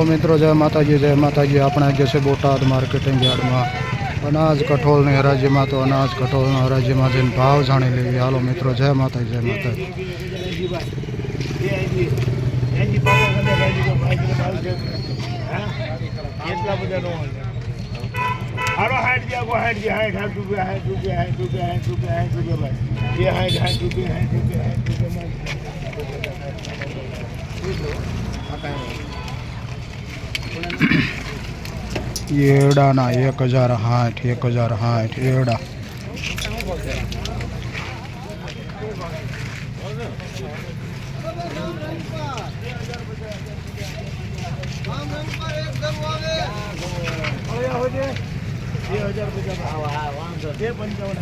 તો મિત્રો જય માતાજી જય માતાજી આપણે આજે છે બોટાદ માર્કેટિંગ યાર્ડમાં અનાજ કઠોળની હરાજીમાં તો અનાજ કઠોળના હરાજીમાં જઈને ભાવ જાણી લેવી હાલો મિત્રો જય માતાજી જય માતાજી એડાના એક હજાર સાઠ એક હજાર સાઠ એડા બે બે પંચાવન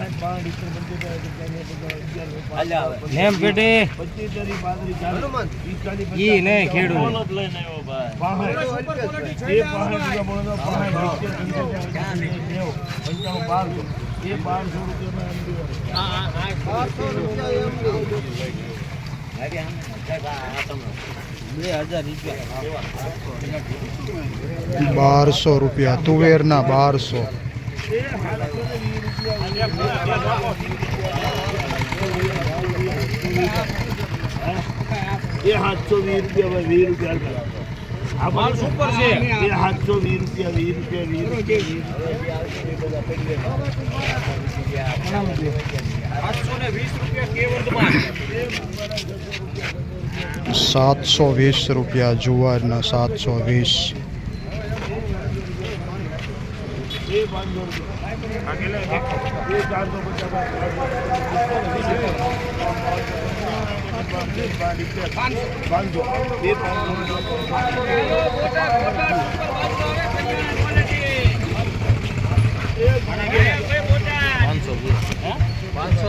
બારસો રૂપિયા બારસો રૂપિયા તુવેરના બારસો. એ સાતસો વીસ રૂપિયા ભાઈ વીસ રૂપિયા આ માલ સુપર છે એ સાતસો વીસ રૂપિયા વીસ રૂપિયા વીસ રૂપિયા સાતસો ને વીસ રૂપિયા કેવળમાં સાતસો વીસ રૂપિયા જુવારના સાતસો વીસ એ પાંચસો રૂપિયા એ ચારસો પચાસ પાંચસો એ પાંચસો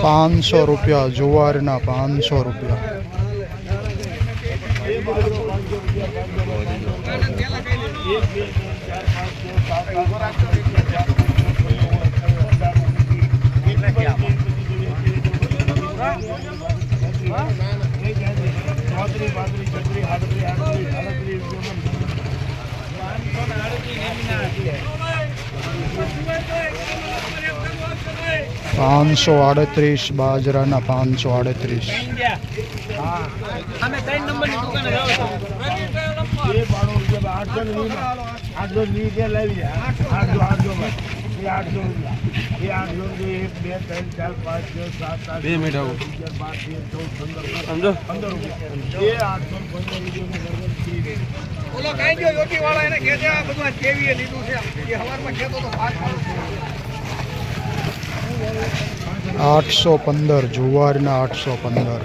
પાંચસો રૂપિયા જુવારના પાંચસો રૂપિયા. ચોત્રીસ પાંત્રીસ છત્રીસ આડત્રીસ આડત્રીસ આડત્રીસ પાંચસો આડત્રીસ બાજરાના પાંચસો આડત્રીસ. આઠસો વીસ. લાવી જાય આઠસો આઠસો. એ આઠસો રૂપિયા એ આઠસો રૂપિયા એક બે ત્રણ ચાર પાંચ છ સાત આઠ બે મિનિટ આવો. અગિયાર બાર તેર ચૌદ પંદર સમજો? પંદર રૂપિયા એ આઠસો પંદર રૂપિયા ઓલો કઈ ગયો યોગી વાળા એને કહેજે આ બધું કેવીએ લીધું છે. એ હવારમાં કહેતો તો પાંચ આઠસો પંદર જુવારના આઠસો પંદર.